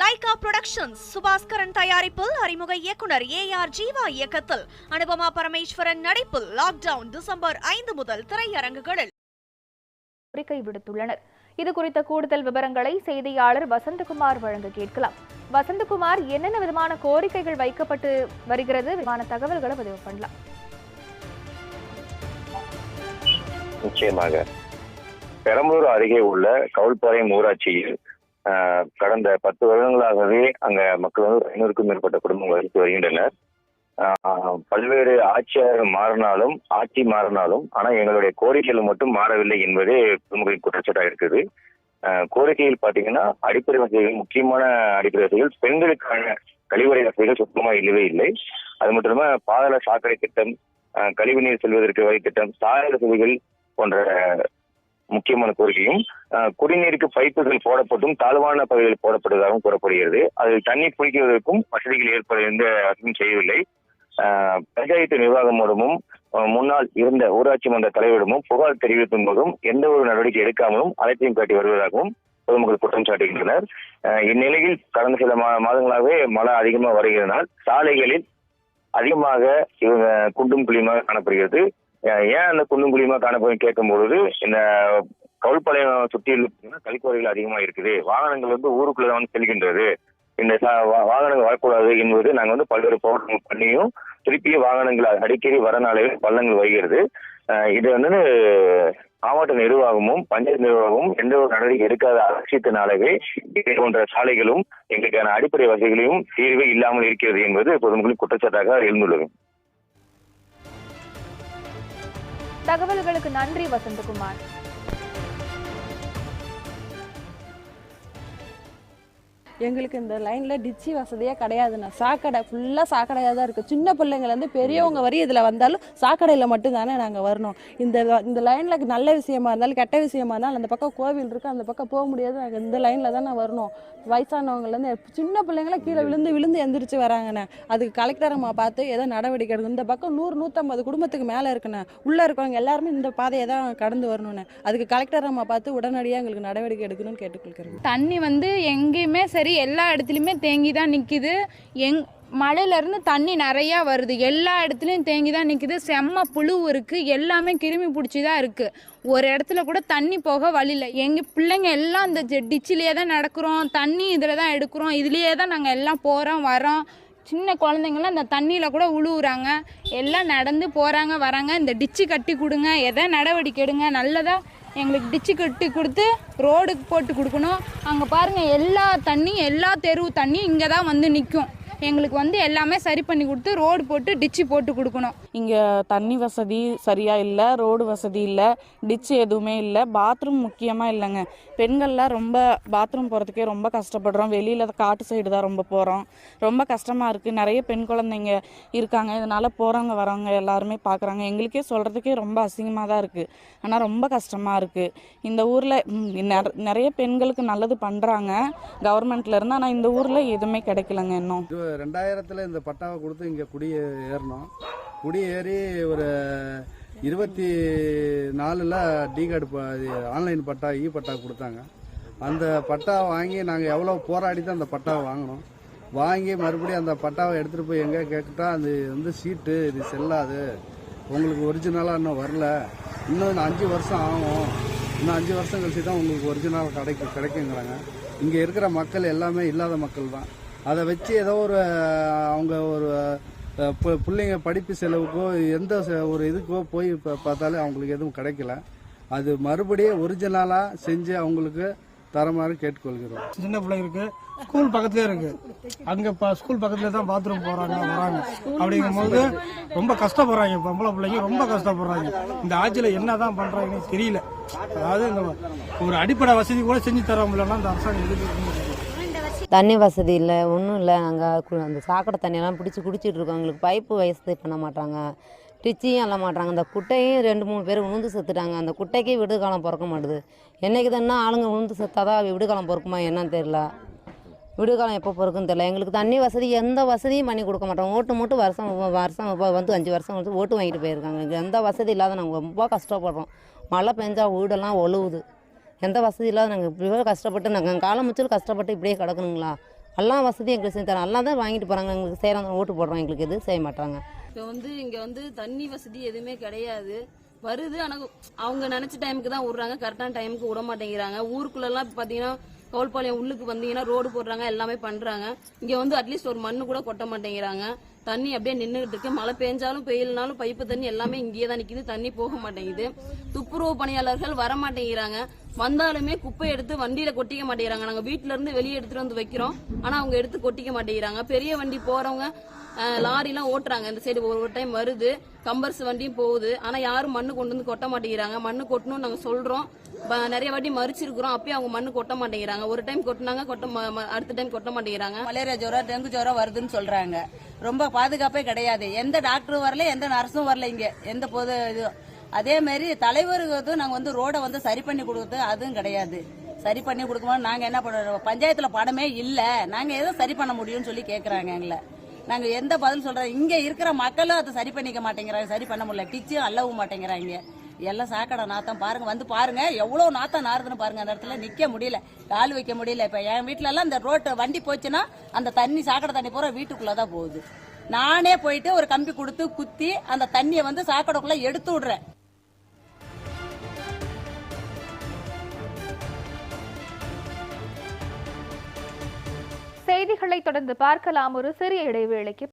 Lyca productions Subaskaran தயாரிப்பில் அறிமுக இயக்குனர் ஏ ஆர் ஜீவா இயக்கத்தில் அனுபமா பரமேஸ்வரன் நடிப்பில் லாக்டவுன் டிசம்பர் ஐந்து முதல் திரையரங்குகளில். கோரிக்கை விடுத்துள்ளனர். இது குறித்த கூடுதல் விவரங்களை செய்தியாளர் வசந்தகுமார் வழங்க கேட்கலாம். வசந்தகுமார் என்னென்ன விதமான கோரிக்கைகள் வைக்கப்பட்டு வருகிறது? விதமான தகவல்களை பதிவு பண்ணலாம். நிச்சயமாக. பெரம்பலூர் அருகே உள்ள கவுல்பாளையம் ஊராட்சியில் கடந்த பத்து வருடங்களாகவே அங்க மக்கள் வந்து ஐநூறுக்கும் மேற்பட்ட குடும்பங்கள் வசித்து வருகின்றனர். பல்வேறு ஆட்சியாளர் மாறினாலும் ஆட்சி மாறினாலும் ஆனா எங்களுடைய கோரிக்கைகள் மட்டும் மாறவில்லை என்பதே பொதுமக்களின் குற்றச்சாட்டாக இருக்குது. கோரிக்கையில் பாத்தீங்கன்னா அடிப்படை வசதிகள் முக்கியமான அடிப்படை வசதிகள் பெண்களுக்கான கழிவறை வசதிகள் சுத்தமா இல்லவே இல்லை. அது மட்டும் இல்லாம பாதாள சாக்கடை திட்டம் கழிவுநீர் செல்வதற்கு வகை திட்டம் சாலை வசதிகள் போன்ற முக்கியமான கோரிக்கையும் ஆஹ், குடிநீருக்கு பைப்புகள் போடப்பட்டும் தாழ்வான பகுதிகளில் போடப்படுவதாகவும் கூறப்படுகிறது. அதில் தண்ணீர் குடிக்குவதற்கும் வசதிகள் ஏற்பட எந்த வசதியும் செய்யவில்லை. ஆஹ், பஞ்சாயத்து நிர்வாகம் மூலமும் முன்னால் முன்னாள் இருந்த ஊராட்சி மன்ற தலைவரிடமும் புகார் தெரிவிக்கும் போதும் எந்த ஒரு நடவடிக்கை எடுக்காமலும் அலட்சியம் காட்டி வருவதாகவும் பொதுமக்கள் குற்றம் சாட்டுகின்றனர். இந்நிலையில் கடந்த சில மா- மாதங்களாகவே மழை அதிகமாக வருகிறதனால் சாலைகளில் அதிகமாக இவங்க குண்டும் குழியுமாக காணப்படுகிறது. ஏன் அந்த குண்டும் குழியுமா காணப்படும் கேட்கும் பொழுது இந்த கவுல்பாளையம் சுற்றியில் பார்த்தீங்கன்னா கழிப்பறைகள் அதிகமா இருக்குது. வாகனங்கள் வந்து ஊருக்குள்ள வந்து செல்கின்றது. இந்த சா- வாகனங்கள் வரக்கூடாது என்பது நாங்க வந்து பல்வேறு போராட்டங்கள் பண்ணியும் திருப்பியும் வாகனங்கள் அடிக்கடி வரனாலே பள்ளங்கள் வருகிறது இது வந்து மாவட்ட நிர்வாகமும் பஞ்சாயத்து நிர்வாகமும் எந்த ஒரு நடவடிக்கை எடுக்காத அலட்சியத்தினாலவே இதே போன்ற சாலைகளும் எங்களுக்கான அடிப்படை வசதிகளையும் தீர்வே இல்லாமல் இருக்கிறது என்பது பொதுமக்களின் குற்றச்சாட்டாக எழுந்துள்ளது. தகவல்களுக்கு நன்றி வசந்தகுமார். எங்களுக்கு இந்த லைனில் டிச்சி வசதியே கிடையாதுண்ணா. சாக்கடை ஃபுல்லாக சாக்கடையாக தான் இருக்குது சின்ன பிள்ளைங்கள்லேருந்து பெரியவங்க வரையும் இதில் வந்தாலும் சாக்கடையில் மட்டும்தானே நாங்கள் வரணும். இந்த இந்த லைனில் நல்ல விஷயமா இருந்தாலும் கெட்ட விஷயமா இருந்தாலும் அந்த பக்கம் கோவில் இருக்குது அந்த பக்கம் போக முடியாது. நாங்கள் இந்த லைனில் தானே வரணும். வயசானவங்கலேருந்து சின்ன பிள்ளைங்களாம் கீழே விழுந்து விழுந்து எந்திரிச்சு வராங்கண்ணே. அதுக்கு கலெக்டர் அம்மா பார்த்து ஏதோ நடவடிக்கை எடுக்கணும். இந்த பக்கம் நூறு நூற்றம்பது குடும்பத்துக்கு மேலே இருக்குண்ணே. உள்ளே இருக்கவங்க எல்லாருமே இந்த பாதையை தான் கடந்து வரணுண்ணே அதுக்கு கலெக்டர் அம்மா பார்த்து உடனடியாக எங்களுக்கு நடவடிக்கை எடுக்கணும்னு கேட்டுக்கொள்கிறேன். தண்ணி வந்து எங்கேயுமே சரி எல்லா இடத்துலையுமே தேங்கி தான் நிற்கிது எங் மழையிலேருந்து தண்ணி நிறையா வருது. எல்லா இடத்துலையும் தேங்கி தான் நிற்கிது செம்ம புழு இருக்குது எல்லாமே கிருமி பிடிச்சி தான் இருக்குது ஒரு இடத்துல கூட தண்ணி போக வழியில் எங்கள் பிள்ளைங்க எல்லாம் இந்த டிச்சிலேயே தான் நடக்கிறோம். தண்ணி இதில் தான் எடுக்கிறோம். இதுலேயே தான் நாங்கள் எல்லாம் போகிறோம் வரோம். சின்ன குழந்தைங்களாம் அந்த தண்ணியில் கூட உழுவுறாங்க. எல்லாம் நடந்து போகிறாங்க வராங்க. இந்த டிச்சு கட்டி கொடுங்க. எதை நடவடிக்கை எடுங்க. நல்லதாக எங்களுக்கு டிச்சு கட்டி கொடுத்து ரோடுக்கு போட்டு கொடுக்கணும். அங்கே பாருங்கள் எல்லா தண்ணியும் எல்லா தெருவு தண்ணியும் இங்கே தான் வந்து நிற்கும் எங்களுக்கு வந்து எல்லாமே சரி பண்ணி கொடுத்து ரோடு போட்டு டிச்சு போட்டு கொடுக்கணும். இங்கே தண்ணி வசதி சரியாக இல்லை ரோடு வசதி இல்லை டிச்சு எதுவுமே இல்லை பாத்ரூம் முக்கியமாக இல்லைங்க. பெண்கள்லாம் ரொம்ப பாத்ரூம் போகிறதுக்கே ரொம்ப கஷ்டப்படுறோம். வெளியில் காட்டு சைடு தான் ரொம்ப போகிறோம் ரொம்ப கஷ்டமாக இருக்குது நிறைய பெண் குழந்தைங்க இருக்காங்க. இதனால் போகிறவங்க வரவங்க எல்லாருமே பார்க்குறாங்க எங்களுக்கே சொல்கிறதுக்கே ரொம்ப அசிங்கமாக தான் இருக்குது ஆனால் ரொம்ப கஷ்டமாக இருக்குது இந்த ஊரில் நிறைய பெண்களுக்கு நல்லது பண்ணுறாங்க கவர்மெண்ட்லேருந்து ஆனால் இந்த ஊரில் எதுவுமே கிடைக்கலங்க இன்னும். ரெண்டாயிரத்தில் இந்த பட்டாவை கொடுத்து இங்கே குடி ஏறணும் குடியேறி ஒரு இருபத்தி நாலில் D card online patta e patta கொடுத்தாங்க. அந்த பட்டா வாங்கி நாங்கள் எவ்வளோ போராடி தான் அந்த பட்டாவை வாங்கினோம். வாங்கி மறுபடியும் அந்த பட்டாவை எடுத்துகிட்டு போய் எங்கே கேட்டால் அது வந்து சீட்டு இது செல்லாது. உங்களுக்கு ஒரிஜினலாக இன்னும் வரல. இன்னும் அஞ்சு வருஷம் ஆகும். இன்னும் அஞ்சு வருஷம் கழிச்சு தான் உங்களுக்கு ஒரிஜினல் கிடைக்கும் கிடைக்குங்கிறாங்க. இங்கே இருக்கிற மக்கள் எல்லாமே இல்லாத மக்கள் தான் அதை வச்சு ஏதோ ஒரு அவங்க ஒரு பிள்ளைங்க படிப்பு செலவுக்கோ எந்த ஒரு இதுக்கோ போய் பார்த்தாலே அவங்களுக்கு எதுவும் கிடைக்கல. அது மறுபடியும் ஒரிஜினலாக செஞ்சு அவங்களுக்கு தரமாறு கேட்டுக்கொள்கிறோம். சின்ன பிள்ளைங்களுக்கு ஸ்கூல் பக்கத்துலேயே இருக்கு. அங்கே இப்போ ஸ்கூல் பக்கத்துல தான் பாத்ரூம் போகிறாங்க வராங்க. அப்படிங்கும்போது ரொம்ப கஷ்டப்படுறாங்க. பொம்பளை பிள்ளைங்க ரொம்ப கஷ்டப்படுறாங்க. இந்த ஆட்சியில் என்ன தான் பண்ணுறாங்கன்னு தெரியல. அதாவது இந்த ஒரு அடிப்படை வசதி கூட செஞ்சு தர முடியலன்னா இந்த அரசாங்கம் எதுக்கு தண்ணி வசதி இல்லை ஒன்றும் இல்லை. நாங்கள் அந்த சாக்கடை தண்ணியெல்லாம் பிடிச்சி குடிச்சிட்டு இருக்கோம். எங்களுக்கு பைப்பு வயசு பண்ண மாட்டாங்க. டிச்சியும் அல்ல மாட்டாங்க. அந்த குட்டையும் ரெண்டு மூணு பேர் உளுந்து செத்துட்டாங்க. அந்த குட்டைக்கே விடுகாலம் பிறக்க மாட்டுது. என்றைக்கு தானே ஆளுங்க உளுந்து செத்தாதான் விடுகாலம் பிறக்குமா என்னன்னு தெரியல. விடுகாலம் எப்போ பிறக்குன்னு தெரியல. எங்களுக்கு தண்ணி வசதி எந்த வசதியும் பண்ணி கொடுக்க மாட்டோம். ஓட்டு மட்டும் வருஷம் வருஷம் இப்போ வந்து அஞ்சு வருஷம் வந்து ஓட்டு வாங்கிட்டு போயிருக்காங்க. எங்களுக்கு எந்த வசதி இல்லாத நாங்கள் ரொம்ப கஷ்டப்படுறோம். மழை பெஞ்சால் வீடெல்லாம் ஒழுகுது எந்த வசதி இல்லாத நாங்கள் இவ்வளோ கஷ்டப்பட்டு நாங்கள் காலம் முச்சல் கஷ்டப்பட்டு இப்படியே கிடக்கணுங்களா? எல்லா வசதியும் எங்களுக்கு செஞ்சு தராங்க எல்லாம் தான் வாங்கிட்டு போகிறாங்க எங்களுக்கு செய்கிறாங்க ஓட்டு போடுறோம் எங்களுக்கு எதுவும் செய்ய மாட்டாங்க. இப்போ வந்து இங்கே வந்து தண்ணி வசதி எதுவுமே கிடையாது. வருது ஆனால் அவங்க நினச்ச டைமுக்கு தான் விடுறாங்க. கரெக்டான டைமுக்கு விட மாட்டேங்கிறாங்க. ஊருக்குள்ளெல்லாம் பார்த்தீங்கன்னா கவுல்பாளையம் உள்ளுக்கு வந்தீங்கன்னா ரோடு போடுறாங்க எல்லாமே பண்ணுறாங்க இங்கே வந்து அட்லீஸ்ட் ஒரு மண்ணு கூட கொட்ட மாட்டேங்கிறாங்க. தண்ணி அப்படியே நின்றுகிட்டு இருக்கு. மழை பெஞ்சாலும் பெய்யலனாலும் பைப்பு தண்ணி எல்லாமே இங்கேயே தான் நிற்கிது தண்ணி போக மாட்டேங்குது. துப்புரவு பணியாளர்கள் வர மாட்டேங்கிறாங்க. வந்தாலுமே குப்பை எடுத்து வண்டியில கொட்டிக்க மாட்டேங்கிறாங்க. நாங்க வீட்டுல இருந்து வெளியே எடுத்துட்டு வந்து வைக்கிறோம். ஆனா அவங்க எடுத்து கொட்டிக்க மாட்டேங்கிறாங்க. பெரிய வண்டி போறவங்க லாரிலாம் ஓட்டுறாங்க. இந்த சைடு ஒரு டைம் வருது. கம்பர்ஸ் வண்டியும் போகுது. ஆனா யாரும் மண்ணு கொண்டு வந்து கொட்ட மாட்டேங்கிறாங்க. மண்ணு கொட்டணும்னு நாங்க சொல்றோம். நிறைய வாட்டி மறிச்சிருக்கிறோம். அப்பயும் அவங்க மண்ணு கொட்ட மாட்டேங்கிறாங்க. ஒரு டைம் கொட்டினாங்க கொட்ட ம- அடுத்த டைம் கொட்ட மாட்டேங்கிறாங்க. மலேரியா ஜுரம் டெங்கு ஜுரம் வருதுன்னு சொல்றாங்க. ரொம்ப பாதுகாப்பே கிடையாது. எந்த டாக்டரும் வரல எந்த நர்ஸும் வரல இங்க. எந்த பொது இது. அதே மாதிரி தலைவருக்கு நாங்க வந்து ரோடை வந்து சரி பண்ணி கொடுக்குறது அதுவும் கிடையாது. சரி பண்ணி கொடுக்கும்போது நாங்க என்ன பண்ணுறோம்? பஞ்சாயத்துல படமே இல்ல. நாங்க எதுவும் சரி பண்ண முடியும்னு சொல்லி கேக்குறாங்க எங்களை. நாங்க எந்த பதில் சொல்றோம்? இங்க இருக்கிற மக்களும் அதை சரி பண்ணிக்க மாட்டேங்கிறாங்க. சரி பண்ண முடியல. டிச்சும் அல்லவும் மாட்டேங்கிறாங்க. எல்லாம் சாக்கடை நாத்தம். பாருங்க வந்து பாருங்க. எவ்வளோ நாத்தம் நாறுதுன்னு பாருங்க அந்த இடத்துல நிக்க முடியல. கால் வைக்க முடியல. இப்ப என் வீட்ல எல்லாம் இந்த ரோட்டு வண்டி போச்சுன்னா அந்த தண்ணி சாக்கடை தண்ணி பூரா வீட்டுக்குள்ளதான் போகுது. நானே போயிட்டு ஒரு கம்பி கொடுத்து குத்தி அந்த தண்ணியை வந்து சாக்கடைக்குள்ள எடுத்து விடுறேன். செய்திகளை தொடர்ந்து பார்க்கலாம். ஒரு சிறிய இடைவேளைக்கு